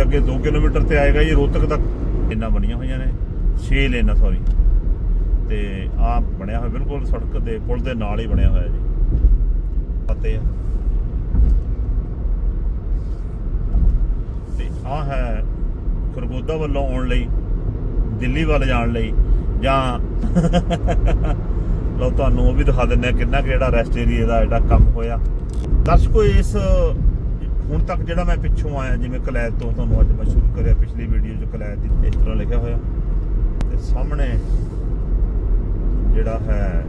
ਤੇ ਅੱਗੇ 2 ਕਿਲੋਮੀਟਰ ਤੇ ਆਏਗਾ ਜੀ, ਰੋਹਤਕ ਤੱਕ। ਇੰਨਾ ਬਣੀਆਂ ਹੋਈਆਂ ਨੇ 6 ਲੇਨਾਂ ਸੌਰੀ ਤੇ ਆ ਬਣਿਆ ਹੋਇਆ ਬਿਲਕੁਲ ਸੜਕ ਦੇ ਪੁਲ ਦੇ ਨਾਲ ਹੀ ਬਣਿਆ ਹੋਇਆ ਜੀ। ਪਤੇ ਆ। ਤੇ ਆ ਹੈ ਖਰਗੋਦਾ ਵੱਲੋਂ ਆਉਣ ਲਈ, ਦਿੱਲੀ ਵੱਲ ਜਾਣ ਲਈ, ਜਾਂ ਲਓ ਤੁਹਾਨੂੰ ਉਹ ਵੀ ਦਿਖਾ ਦਿੰਦੇ ਆ ਕਿੰਨਾ ਕਿਹੜਾ ਰੈਸਟ ਏਰੀਆ ਦਾ ਜਿਹੜਾ ਕੰਮ ਹੋਇਆ। ਦਰਸ਼ਕੋ, ਇਸ ਹੁਣ ਤੱਕ ਜਿਹੜਾ ਮੈਂ ਪਿੱਛੋਂ ਆਇਆ, ਜਿਵੇਂ ਕਲੈਦ ਤੋਂ ਤੁਹਾਨੂੰ ਅੱਜ ਮੈਂ ਸ਼ੁਰੂ ਕਰਿਆ, ਪਿਛਲੀ ਵੀਡੀਓ 'ਚ ਕਲੈਦ ਦੀ ਇਸ ਤਰ੍ਹਾਂ ਲਿਖਿਆ ਹੋਇਆ। ਤੇ ਸਾਹਮਣੇ ਜਿਹੜਾ ਹੈ,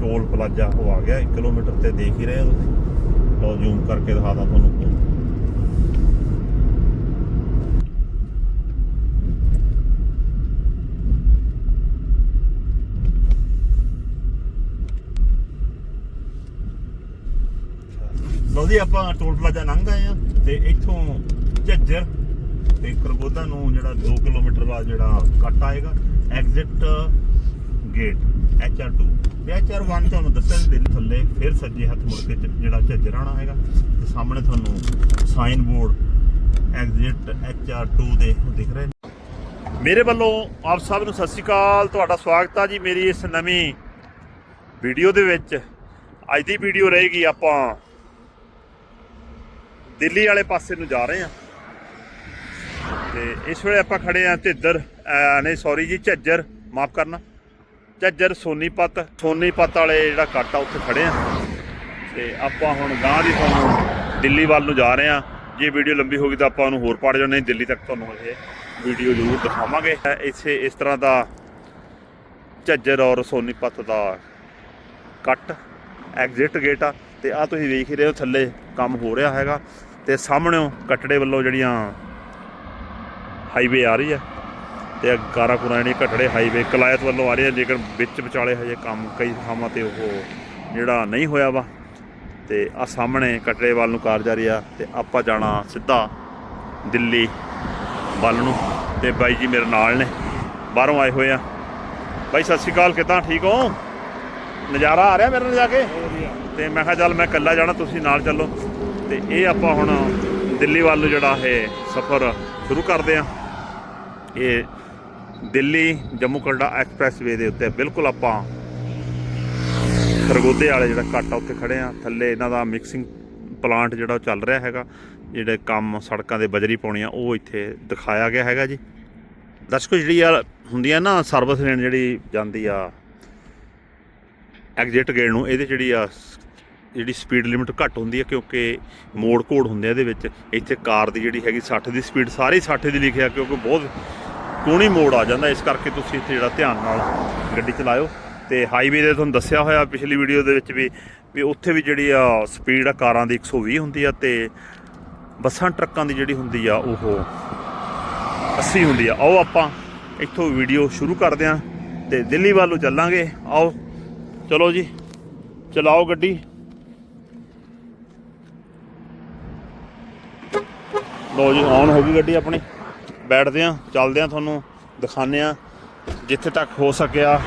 ਟੋਲ ਪਲਾਜ਼ਾ ਉਹ ਆ ਗਿਆ 1 ਕਿਲੋਮੀਟਰ ਤੇ ਦੇਖ ਹੀ ਰਹੇ ਹੋ ਤੁਸੀਂ। ਲਓ ਜ਼ੂਮ ਕਰਕੇ ਦਿਖਾਦਾ ਤੁਹਾਨੂੰ। ਲਓ ਆਪਾਂ ਟੋਲ ਪਲਾਜ਼ਾ ਲੰਘ ਆਏ ਆ ਤੇ ਇੱਥੋਂ ਝੱਜਰ ਤੇ ਕਰਗੋਦਾ ਨੂੰ ਜਿਹੜਾ 2 ਕਿਲੋਮੀਟਰ ਬਾਅਦ ਜਿਹੜਾ ਕੱਟ ਆਏਗਾ ਐਗਜ਼ਿਟ ਗੇਟ HR2 ਤੇ HR1 ਤੁਹਾਨੂੰ ਦੱਸਿਆ ਸੀ ਦਿੱਲੀ ਥੱਲੇ, ਫਿਰ ਸੱਜੇ ਹੱਥ ਮੁੜ ਕੇ ਜਿਹੜਾ ਝੱਜਰ ਆਣਾ ਹੈਗਾ, ਤੇ ਸਾਹਮਣੇ ਤੁਹਾਨੂੰ ਸਾਈਨ ਬੋਰਡ ਐਗਜ਼ਿਟ HR2 ਦੇ ਉਹ ਦਿਖ ਰਹੇ ਨੇ। ਮੇਰੇ ਵੱਲੋਂ ਆਪ ਸਭ ਨੂੰ ਸਤਿ ਸ਼੍ਰੀ ਅਕਾਲ, ਤੁਹਾਡਾ ਸਵਾਗਤ ਆ ਜੀ ਮੇਰੀ ਇਸ ਨਵੀਂ ਵੀਡੀਓ ਦੇ ਵਿੱਚ। ਅੱਜ ਦੀ ਵੀਡੀਓ ਰਹੇਗੀ ਆਪਾਂ ਦਿੱਲੀ ਵਾਲੇ ਪਾਸੇ ਨੂੰ ਜਾ ਰਹੇ ਹਾਂ। ਤੇ ਇਸ ਵੇਲੇ ਆਪਾਂ ਖੜੇ ਆ ਝੱਜਰ, ਅਹ, ਨਹੀਂ ਸੌਰੀ ਜੀ, ਝੱਜਰ, ਮਾਫ ਕਰਨਾ। ਝੱਜਰ ਸੋਨੀਪਤ ਸੋਨੀਪਤ ਵਾਲੇ ਜਿਹੜਾ ਕੱਟ ਆ, ਉੱਥੇ ਖੜੇ ਆ ਤੇ ਆਪਾਂ ਹੁਣ ਗਾਂ ਦੀ ਤੁਹਾਨੂੰ ਦਿੱਲੀ ਵੱਲ ਨੂੰ ਜਾ ਰਹੇ ਆ ਜੇ ਵੀਡੀਓ ਲੰਬੀ ਹੋ ਗਈ ਤਾਂ ਆਪਾਂ ਉਹਨੂੰ ਹੋਰ ਪਾੜ ਜਾਣਾ ਦਿੱਲੀ ਤੱਕ ਤੁਹਾਨੂੰ ਇਹ ਵੀਡੀਓ ਜ਼ਰੂਰ ਦਿਖਾਵਾਂਗੇ। ਇਸੇ ਇਸ ਤਰ੍ਹਾਂ ਦਾ ਝੱਜਰ ਔਰ ਸੋਨੀਪਤ ਦਾ ਕੱਟ ਐਗਜ਼ਿਟ ਗੇਟ ਆ। ਤੇ ਆ ਤੁਸੀਂ ਵੇਖ ਹੀ ਰਹੇ ਹੋ ਥੱਲੇ ਕੰਮ ਹੋ ਰਿਹਾ ਹੈਗਾ ਤੇ ਸਾਹਮਣੇੋਂ ਕਟੜੇ ਵੱਲੋਂ ਜਿਹੜੀਆਂ ਹਾਈਵੇ ਆ ਰਹੀ ਹੈ ਤੇ ਗਾਰਾ ਕੁਰਾ ਜਿਹੜੀ ਕਟੜੇ ਹਾਈਵੇ ਕਲਾਇਤ ਵੱਲੋਂ ਆ ਰਹੀ ਆ ਲੇਕਿਨ ਵਿੱਚ ਵਿਚਾਲੇ ਹਜੇ ਕੰਮ ਕਈ ਥਾਵਾਂ ਤੇ ਉਹ ਜਿਹੜਾ ਨਹੀਂ ਹੋਇਆ ਵਾ। ਤੇ ਆ ਸਾਹਮਣੇ ਕਟੜੇ ਵੱਲ ਨੂੰ ਕਾਰ ਜਾ ਰਹੀ ਆ ਤੇ ਆਪਾਂ ਜਾਣਾ ਸਿੱਧਾ ਦਿੱਲੀ ਵੱਲ ਨੂੰ ਤੇ ਬਾਈ ਜੀ ਮੇਰੇ ਨਾਲ ਨੇ, ਬਾਹਰੋਂ ਆਏ ਹੋਏ ਆ। ਬਾਈ, ਸਤਿ ਸ਼੍ਰੀ ਅਕਾਲ, ਕਿਦਾਂ ਠੀਕ ਹੋ? ਨਜ਼ਾਰਾ ਆ ਰਿਹਾ ਮੇਰੇ ਨਾਲ ਜਾ ਕੇ? ਤੇ ਮੈਂ ਕਿਹਾ ਚੱਲ ਮੈਂ ਇਕੱਲਾ ਜਾਣਾ, ਤੁਸੀਂ ਨਾਲ ਚੱਲੋ। ਤੇ ਇਹ ਆਪਾਂ ਹੁਣ ਦਿੱਲੀ ਵੱਲ ਨੂੰ ਜਿਹੜਾ ਇਹ ਸਫ਼ਰ ਸ਼ੁਰੂ ਕਰਦੇ ਆ ਇਹ ਦਿੱਲੀ ਜੰਮੂ ਕਟੜਾ ਐਕਸਪ੍ਰੈਸਵੇ ਦੇ ਉੱਤੇ ਬਿਲਕੁਲ ਆਪਾਂ ਖਰਗੋਦੇ ਵਾਲੇ ਜਿਹੜਾ ਕੱਟ ਆ, ਉੱਥੇ ਖੜੇ ਆ ਥੱਲੇ ਇਹਨਾਂ ਦਾ ਮਿਕਸਿੰਗ ਪਲਾਂਟ ਜਿਹੜਾ ਉਹ ਚੱਲ ਰਿਹਾ ਹੈਗਾ। ਜਿਹੜੇ ਕੰਮ ਸੜਕਾਂ ਦੇ ਬਜਰੀ ਪਾਉਣੀ ਆ, ਉਹ ਇੱਥੇ ਦਿਖਾਇਆ ਗਿਆ ਹੈਗਾ ਜੀ। ਦਰਸ਼ਕੋ, ਜਿਹੜੀ ਆ ਹੁੰਦੀ ਆ ਨਾ ਸਰਵਿਸ ਲੈਣ ਜਿਹੜੀ ਜਾਂਦੀ ਆ ਐਗਜ਼ਿਟ ਗੇਟ ਨੂੰ, ਇਹਦੇ ਜਿਹੜੀ ਆ ਜਿਹੜੀ ਸਪੀਡ ਲਿਮਿਟ ਘੱਟ ਹੁੰਦੀ ਹੈ ਕਿਉਂਕਿ ਮੋੜ ਕੋਡ ਹੁੰਦੇ ਆ ਇਹਦੇ ਵਿੱਚ, ਇੱਥੇ ਕਾਰ ਦੀ ਜਿਹੜੀ ਹੈਗੀ 60 ਦੀ ਸਪੀਡ ਸਾਰੀ 60 ਦੀ ਲਿਖਿਆ ਕਿਉਂਕਿ ਬਹੁਤ ਕੋਣੀ ਮੋੜ ਆ ਜਾਂਦਾ, ਇਸ ਕਰਕੇ ਤੁਸੀਂ ਇੱਥੇ ਜਿਹੜਾ ਧਿਆਨ ਨਾਲ ਗੱਡੀ ਚਲਾਇਓ। ਤੇ ਹਾਈਵੇ ਦੇ ਤੁਹਾਨੂੰ ਦੱਸਿਆ ਹੋਇਆ ਪਿਛਲੀ ਵੀਡੀਓ ਦੇ ਵਿੱਚ ਵੀ ਵੀ ਉੱਥੇ ਵੀ ਜਿਹੜੀ ਆ ਸਪੀਡ ਆ ਕਾਰਾਂ ਦੀ 120 ਹੁੰਦੀ ਆ ਤੇ ਬੱਸਾਂ, ਟਰੱਕਾਂ ਦੀ ਜਿਹੜੀ ਹੁੰਦੀ ਆ ਉਹ 80 ਹੁੰਦੀ ਆ। ਆਓ ਆਪਾਂ ਇੱਥੋਂ ਵੀਡੀਓ ਸ਼ੁਰੂ ਕਰਦੇ ਆ ਤੇ ਦਿੱਲੀ ਵੱਲ ਨੂੰ ਚੱਲਾਂਗੇ। ਆਓ। ਚਲੋ ਜੀ, ਚਲਾਓ ਗੱਡੀ। ਲੋ ਜੀ ਆਨ ਹੋ ਗਈ ਗੱਡੀ ਆਪਣੀ। ਬੈਠਦੇ ਆ ਚੱਲਦੇ ਆ ਤੁਹਾਨੂੰ, ਦਿਖਾਉਂਦੇ ਆ ਜਿੱਥੇ ਤੱਕ ਹੋ ਸਕਿਆ,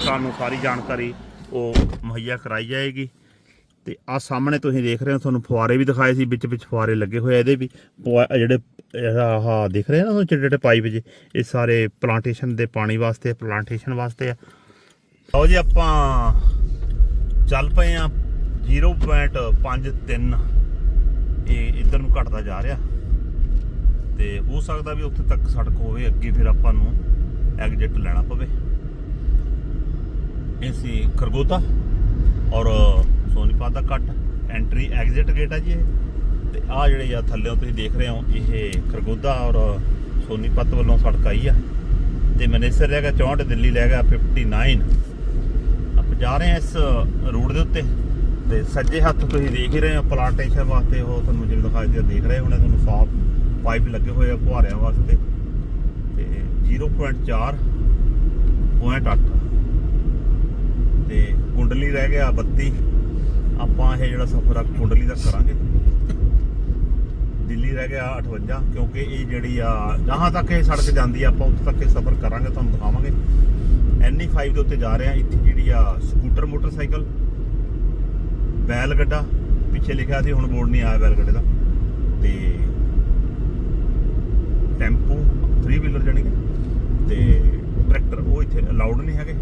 ਤੁਹਾਨੂੰ ਸਾਰੀ ਜਾਣਕਾਰੀ ਉਹ ਮੁਹੱਈਆ ਕਰਾਈ ਜਾਏਗੀ। ਤੇ ਆ ਸਾਹਮਣੇ ਤੁਸੀਂ ਦੇਖ ਰਹੇ ਹੋ, ਤੁਹਾਨੂੰ ਫੁਆਰੇ ਵੀ ਦਿਖਾਏ ਸੀ, ਵਿੱਚ ਵਿੱਚ ਫੁਆਰੇ ਲੱਗੇ ਹੋਏ ਇਹਦੇ ਵੀ। ਪੁਆ- ਜਿਹੜੇ, ਇਹ ਆਹ ਦਿਖ ਰਹੇ ਆ ਨਾ ਉਹ ਚਿੱਟੇ ਚਿੱਟੇ ਪਾਈਪ ਜੇ, ਇਹ ਸਾਰੇ ਪਲਾਂਟੇਸ਼ਨ ਦੇ ਪਾਣੀ ਵਾਸਤੇ ਪਲਾਂਟੇਸ਼ਨ ਵਾਸਤੇ ਆ। ਆਓ ਜੀ ਆਪਾਂ ਚੱਲ ਪਏ ਆ 0.53 ਇਹ ਇਧਰ ਨੂੰ ਘਟਦਾ ਜਾ ਰਿਹਾ। ਤੇ ਹੋ ਸਕਦਾ ਵੀ ਉੱਥੇ ਤੱਕ ਸੜਕ ਹੋਵੇ, ਅੱਗੇ ਫਿਰ ਆਪਾਂ ਨੂੰ ਐਗਜ਼ਿਟ ਲੈਣਾ ਪਵੇ। ਇਹ ਸੀ ਖਰਗੋਤਾ ਔਰ ਸੋਨੀਪਤ ਦਾ ਕੱਟ ਐਂਟਰੀ ਐਗਜ਼ਿਟ ਗੇਟ ਆ ਜੀ ਇਹ। ਤੇ ਆ ਜਿਹੜੇ ਆ ਥੱਲੇ ਤੁਸੀਂ ਦੇਖ ਰਹੇ ਹੋ, ਇਹ ਖਰਗੋਦਾ ਔਰ ਸੋਨੀਪਤ ਵੱਲੋਂ ਸੜਕ ਆਈ ਆ। ਤੇ ਮਨੇਸਰ ਰਹਿ ਗਿਆ 64 ਦਿੱਲੀ ਲੈ ਗਿਆ 59 ਆਪਾਂ ਜਾ ਰਹੇ ਹਾਂ ਇਸ ਰੋਡ ਦੇ ਉੱਤੇ। ਤੇ ਸੱਜੇ ਹੱਥ ਤੁਸੀਂ ਦੇਖ ਹੀ ਰਹੇ ਹੋ ਪਲਾਂਟੇਸ਼ਨ ਵਾਸਤੇ, ਉਹ ਤੁਹਾਨੂੰ ਜਿਵੇਂ ਦਿਖਾਈ ਦੇ ਦੇਖ ਰਹੇ ਹੋਣੇ ਤੁਹਾਨੂੰ ਸਾਫ਼ ਪਾਈਪ ਲੱਗੇ ਹੋਏ ਆ ਫੁਹਾਰਿਆਂ ਵਾਸਤੇ। ਤੇ 0.4 ਪੁਆਇੰਟ 8 ਤੇ ਕੁੰਡਲੀ ਰਹਿ ਗਿਆ 32 ਆਪਾਂ ਇਹ ਜਿਹੜਾ ਸਫ਼ਰ ਆ, ਕੁੰਡਲੀ ਦਾ ਕਰਾਂਗੇ। ਦਿੱਲੀ ਰਹਿ ਗਿਆ 58 ਕਿਉਂਕਿ ਇਹ ਜਿਹੜੀ ਆ, ਜਹਾਂ ਤੱਕ ਇਹ ਸੜਕ ਜਾਂਦੀ ਆ, ਆਪਾਂ ਉੱਥੇ ਤੱਕ ਇਹ ਸਫ਼ਰ ਕਰਾਂਗੇ, ਤੁਹਾਨੂੰ ਦਿਖਾਵਾਂਗੇ। 35 ਦੇ ਉੱਤੇ ਜਾ ਰਹੇ ਆ। ਇੱਥੇ ਜਿਹੜੀ ਆ ਸਕੂਟਰ ਮੋਟਰਸਾਈਕਲ ਬੈਲ ਗੱਡਾ, ਪਿੱਛੇ ਲਿਖਿਆ ਸੀ, ਹੁਣ ਬੋਰਡ ਨਹੀਂ ਆਇਆ ਬੈਲ ਗੱਡੇ ਦਾ। ਤੇ ਟੈਂਪੂ 3 ਵੀਲਰ ਜਾਨੀ ਕਿ? ਤੇ ਟਰੈਕਟਰ ਉਹ ਇੱਥੇ ਅਲਾਉਡ ਨਹੀਂ ਹੈਗੇ।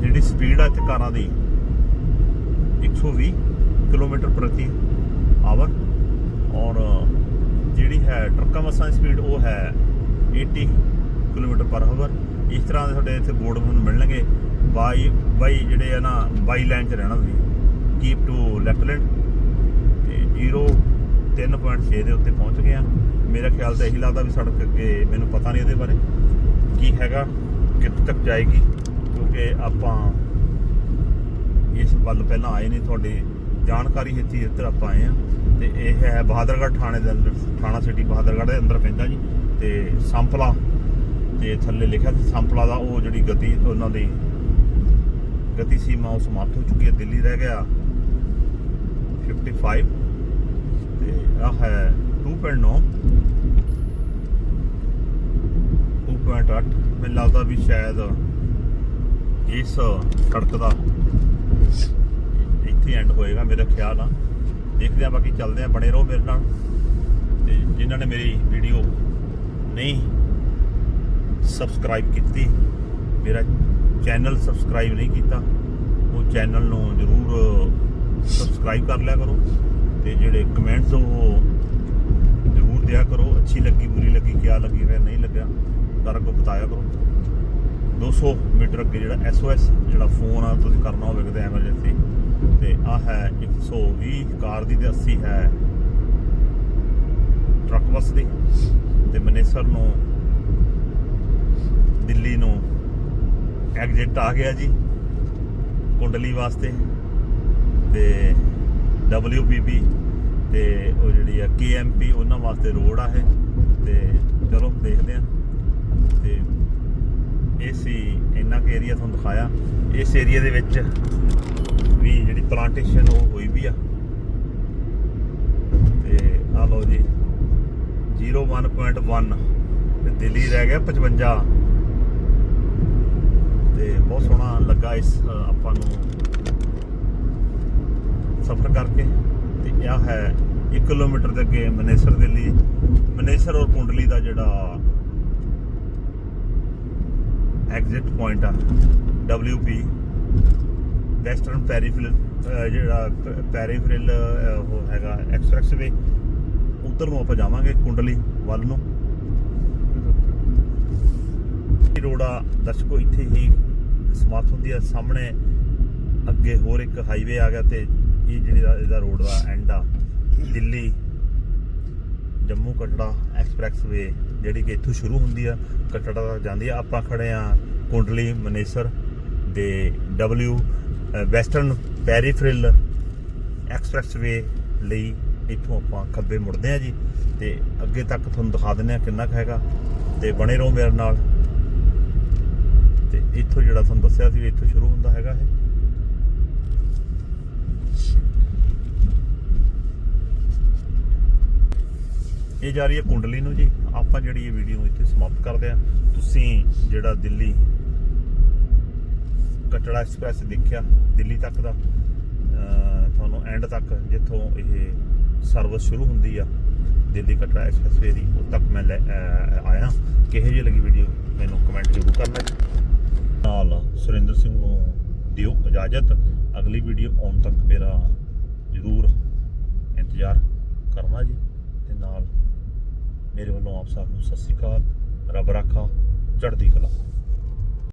ਜਿਹੜੀ ਸਪੀਡ ਆ ਇੱਥੇ ਕਾਰਾਂ ਦੀ 120 ਕਿਲੋਮੀਟਰ ਪ੍ਰਤੀ ਆਵਰ ਔਰ ਜਿਹੜੀ ਹੈ ਟਰੱਕਾਂ ਬੱਸਾਂ ਦੀ ਸਪੀਡ ਉਹ ਹੈ 80 ਕਿਲੋਮੀਟਰ ਪਰ ਆਵਰ ਇਸ ਤਰ੍ਹਾਂ ਦੇ ਤੁਹਾਡੇ ਇੱਥੇ ਬੋਰਡ ਤੁਹਾਨੂੰ ਮਿਲਣਗੇ। ਬਾਈ ਬਾਈ ਜਿਹੜੇ ਆ ਨਾ, ਬਾਈ ਲਾਈਨ 'ਚ ਰਹਿਣਾ ਤੁਸੀਂ। ਕੀਪ ਟੂ ਲੈਫਟ ਲੈਂਡ ਤੇ 0 3.6 ਦੇ ਉੱਤੇ ਪਹੁੰਚ ਗਏ ਆ। ਮੇਰਾ ਖਿਆਲ ਤਾਂ ਇਹੀ ਲੱਗਦਾ ਵੀ ਸੜਕ ਅੱਗੇ ਮੈਨੂੰ ਪਤਾ ਨਹੀਂ ਇਹਦੇ ਬਾਰੇ। ਕੀ ਹੈਗਾ, ਕਿੱਥੇ ਤੱਕ ਜਾਏਗੀ। ਕਿਉਂਕਿ ਆਪਾਂ ਇਸ ਵੱਲ ਪਹਿਲਾਂ ਆਏ ਨਹੀਂ, ਤੁਹਾਡੀ ਜਾਣਕਾਰੀ ਹਿੱਤੀ ਇੱਧਰ ਆਪਾਂ ਆਏ ਆ। ਤੇ ਇਹ ਹੈ ਬਹਾਦਰਗੜ੍ਹ ਥਾਣੇ ਦੇ ਅੰਦਰ, ਥਾਣਾ ਸਿਟੀ ਬਹਾਦਰਗੜ੍ਹ ਦੇ ਅੰਦਰ ਪੈਂਦਾ ਜੀ। ਤੇ ਸੰਪਲਾ ਤੇ ਥੱਲੇ ਲਿਖਿਆ ਸੀ ਸੰਪਲਾ ਦਾ, ਉਹ ਜਿਹੜੀ ਗਤੀ ਉਹਨਾਂ ਦੀ ਗਤੀ ਸੀਮਾ ਉਹ ਸਮਾਪਤ ਹੋ ਚੁੱਕੀ ਹੈ, ਦਿੱਲੀ ਰਹਿ ਗਿਆ। 55 ਤੇ ਆਹ ਹੈ 2.9 2.8 ਮੈਨੂੰ ਲੱਗਦਾ ਵੀ ਸ਼ਾਇਦ ਇਸ ਸੜਕ ਦਾ ਇੱਥੇ ਐਂਡ ਹੋਏਗਾ, ਮੇਰਾ ਖਿਆਲ ਆ। ਦੇਖਦੇ ਆ ਬਾਕੀ ਚੱਲਦੇ ਆ ਬਣੇ ਰਹੋ ਮੇਰੇ ਨਾਲ। ਤੇ ਜਿਨ੍ਹਾਂ ਨੇ ਮੇਰੀ ਵੀਡੀਓ ਨਹੀਂ ਸਬਸਕ੍ਰਾਈਬ ਕੀਤੀ। ਮੇਰਾ ਚੈਨਲ ਸਬਸਕ੍ਰਾਈਬ ਨਹੀਂ ਕੀਤਾ। ਉਹ ਚੈਨਲ ਨੂੰ ਜਰੂਰ ਸਬਸਕ੍ਰਾਈਬ ਕਰ ਲਿਆ ਕਰੋ ਤੇ ਜਿਹੜੇ ਕਮੈਂਟਸ ਉਹ ਜਰੂਰ ਦਿਆ ਕਰੋ। ਅੱਛੀ ਲੱਗੀ, ਬੁਰੀ ਲੱਗੀ, ਕਿਆ ਲੱਗੀ, ਫਿਰ ਨਹੀਂ ਲੱਗਿਆ, ਸਾਰਾ ਕੁਝ ਬਤਾਇਆ ਕਰੋ। 200 ਮੀਟਰ ਅੱਗੇ ਜਿਹੜਾ ਐਸਓਐਸ ਜਿਹੜਾ ਫੋਨ ਆ, ਤੁਸੀਂ ਕਰਨਾ ਹੋਵੇ ਕਿਤੇ ਐਮਰਜੈਂਸੀ ਤੇ ਆ ਹੈ 120 ਕਾਰ ਦੀ ਤੇ 80 ਹੈ ਟਰੱਕ ਬੱਸ ਦੀ। ਤੇ ਮਨੇਸਰ ਨੂੰ ਦਿੱਲੀ ਨੂੰ ਐਗਜ਼ਿਟ ਆ ਗਿਆ ਜੀ, ਕੁੰਡਲੀ ਵਾਸਤੇ, ਤੇ WPP ਤੇ ਉਹ ਜਿਹੜੀ ਆ KMP ਉਹਨਾਂ ਵਾਸਤੇ ਰੋਡ ਆ ਇਹ, ਤੇ ਚਲੋ ਦੇਖਦੇ ਆ ਤੇ ਇਹ ਸੀ ਇੰਨਾ ਕੁ ਏਰੀਆ ਤੁਹਾਨੂੰ ਦਿਖਾਇਆ। ਇਸ ਏਰੀਆ ਦੇ ਵਿੱਚ ਵੀ ਜਿਹੜੀ ਪਲਾਂਟੇਸ਼ਨ ਉਹ ਹੋਈ ਵੀ ਆ। ਤੇ ਆ ਲਓ ਜੀ 01.1 ਤੇ ਦਿੱਲੀ ਰਹਿ ਗਿਆ 55 ਤੇ ਬਹੁਤ ਸੋਹਣਾ ਲੱਗਾ ਇਸ ਆਪਾਂ ਨੂੰ ਸਫ਼ਰ ਕਰਕੇ। ਤੇ ਇਹ ਹੈ 1 ਕਿਲੋਮੀਟਰ ਦੇ ਅੱਗੇ ਮਨੇਸਰ ਦਿੱਲੀ ਮਨੇਸਰ ਔਰ ਕੁੰਡਲੀ ਦਾ ਜਿਹੜਾ ਐਗਜ਼ਿਟ ਪੁਆਇੰਟ ਆ WP ਵੈਸਟਰਨ ਪੈਰੀਫਿਲ ਜਿਹੜਾ ਪੈਰੀਫਿਲ ਉਹ ਹੈਗਾ ਐਕਸਪ੍ਰੈਸਵੇ ਉਧਰ ਨੂੰ ਆਪਾਂ ਜਾਵਾਂਗੇ ਕੁੰਡਲੀ ਵੱਲ ਨੂੰ। ਇਹ ਰੋੜਾ ਦਰਸ਼ਕੋ ਇੱਥੇ ਹੀ ਸਮਾਪਤ ਹੁੰਦੀ ਹੈ ਸਾਹਮਣੇ ਅੱਗੇ ਹੋਰ ਇੱਕ ਹਾਈਵੇ ਆ ਗਿਆ ਤੇ ਇਹ ਜਿਹੜੀ ਦਾ ਇਹਦਾ ਰੋਡ ਦਾ ਐਂਡ ਆ। ਦਿੱਲੀ, ਜੰਮੂ ਕਟੜਾ ਐਕਸਪ੍ਰੈਸਵੇ ਜਿਹੜੀ ਕਿ ਇੱਥੋਂ ਸ਼ੁਰੂ ਹੁੰਦੀ ਆ, ਕਟੜਾ ਤੱਕ ਜਾਂਦੀ ਆ। ਆਪਾਂ ਖੜੇ ਆ ਕੁੰਡਲੀ, ਮਨੇਸਰ ਦੇ W ਵੈਸਟਰਨ ਪੈਰੀਫਰਲ ਐਕਸਪ੍ਰੈਸਵੇ ਲਈ ਇੱਥੋਂ ਆਪਾਂ ਖੱਬੇ ਮੁੜਦੇ ਆ ਜੀ। ਤੇ ਅੱਗੇ ਤੱਕ ਤੁਹਾਨੂੰ ਦਿਖਾ ਦਿੰਦੇ ਆ ਕਿੰਨਾ ਕੁ ਹੈਗਾ। ਤੇ ਬਣੇ ਰਹੋ ਮੇਰੇ ਨਾਲ। ਇੱਥੋਂ ਜਿਹੜਾ ਤੁਹਾਨੂੰ ਦੱਸਿਆ ਸੀ ਵੀ ਇੱਥੋਂ ਸ਼ੁਰੂ ਹੁੰਦਾ ਹੈਗਾ ਇਹ। ਇਹ ਜਾ ਰਹੀ ਹੈ ਕੁੰਡਲੀ ਨੂੰ ਜੀ। ਆਪਾਂ ਜਿਹੜੀ ਇਹ ਵੀਡੀਓ ਇੱਥੇ ਸਮਾਪਤ ਕਰਦੇ ਆ ਤੁਸੀਂ ਜਿਹੜਾ ਦਿੱਲੀ ਕਟੜਾ ਐਕਸਪ੍ਰੈਸ ਦੇਖਿਆ, ਦਿੱਲੀ ਤੱਕ ਦਾ ਤੁਹਾਨੂੰ ਐਂਡ ਤੱਕ ਜਿੱਥੋਂ ਇਹ ਸਰਵਿਸ ਸ਼ੁਰੂ ਹੁੰਦੀ ਆ, ਦਿੱਲੀ ਕਟੜਾ ਐਕਸਪ੍ਰੈਸਵੇ ਦੀ, ਉਹ ਤੱਕ ਮੈਂ ਲੈ- ਆਇਆ। ਕਿਹੋ ਜਿਹੀ ਲੱਗੀ ਵੀਡੀਓ ਮੈਨੂੰ ਕਮੈਂਟ ਜ਼ਰੂਰ ਕਰਨਾ ਜੀ ਨਾਲ ਸੁਰਿੰਦਰ ਸਿੰਘ ਨੂੰ ਦਿਓ ਇਜਾਜ਼ਤ। ਅਗਲੀ ਵੀਡੀਓ ਆਉਣ ਤੱਕ ਮੇਰਾ ਜ਼ਰੂਰ ਇੰਤਜ਼ਾਰ ਕਰਨਾ ਜੀ। ਤੇ ਨਾਲ ਮੇਰੇ ਵੱਲੋਂ ਆਪ ਸਭ ਨੂੰ ਸਤਿ ਸ੍ਰੀ ਅਕਾਲ। ਰੱਬ ਰਾਖਾ, ਚੜ੍ਹਦੀ ਕਲਾ।